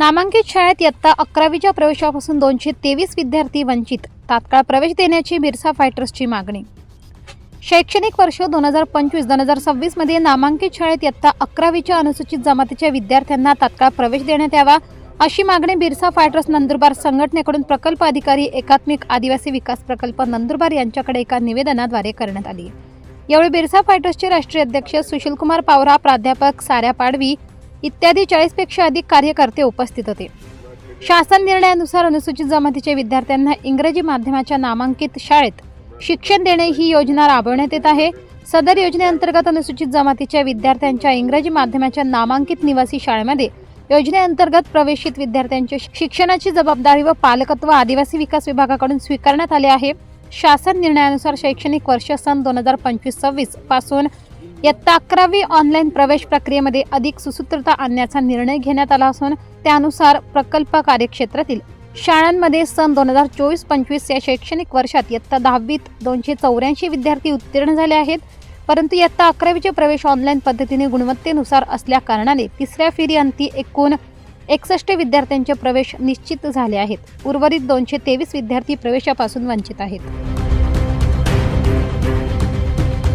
नामांकित शाळेत इयत्ता अकरावीच्या प्रवेशापासून दोनशे तेवीस विद्यार्थी वंचित. तात्काळ प्रवेश देण्याची बिरसा फायटर्सची मागणी. शैक्षणिक वर्ष दोन हजार पंचवीस दोन हजार सव्वीसमध्ये नामांकित शाळेत इयत्ता अकरावीच्या अनुसूचित जमातीच्या विद्यार्थ्यांना तात्काळ प्रवेश देण्यात यावा अशी मागणी बिरसा फायटर्स नंदुरबार संघटनेकडून प्रकल्प अधिकारी एकात्मिक आदिवासी विकास प्रकल्प नंदुरबार यांच्याकडे एका निवेदनाद्वारे करण्यात आली. यावेळी बिरसा फायटर्सचे राष्ट्रीय अध्यक्ष सुशीलकुमार पावरा प्राध्यापक साऱ्या पाडवी इत्यादी चाळीसपेक्षा अधिक कार्यकर्ते उपस्थित होते. शासन निर्णयानुसार अनुसूचित जमातीच्या विद्यार्थ्यांना इंग्रजी माध्यमाच्या नामांकित शाळेत शिक्षण देणे ही योजना राबवण्यात येत आहे. सदर योजनेअंतर्गत अनुसूचित जमातीच्या विद्यार्थ्यांच्या इंग्रजी माध्यमाच्या नामांकित निवासी शाळेमध्ये योजनेअंतर्गत प्रवेशित विद्यार्थ्यांच्या शिक्षणाची जबाबदारी व पालकत्व आदिवासी विकास विभागाकडून स्वीकारण्यात आले आहे. शासन निर्णयानुसार शैक्षणिक वर्ष सन दोन हजार पंचवीस सव्वीसपासून इयत्ता अकरावी ऑनलाईन प्रवेश प्रक्रियेमध्ये अधिक सुसूत्रता आणण्याचा निर्णय घेण्यात आला असून त्यानुसार प्रकल्प कार्यक्षेत्रातील शाळांमध्ये सन दोन हजार चोवीस पंचवीस या शैक्षणिक वर्षात इयत्ता दहावीत दोनशे चौऱ्याऐंशी विद्यार्थी उत्तीर्ण झाले आहेत. परंतु इयत्ता अकरावीचे प्रवेश ऑनलाईन पद्धतीने गुणवत्तेनुसार असल्या कारणाने तिसऱ्या फेरी अंती एकूण एकसष्ट विद्यार्थ्यांचे प्रवेश निश्चित झाले आहेत. उर्वरित दोनशे तेवीस विद्यार्थी प्रवेशापासून वंचित आहेत.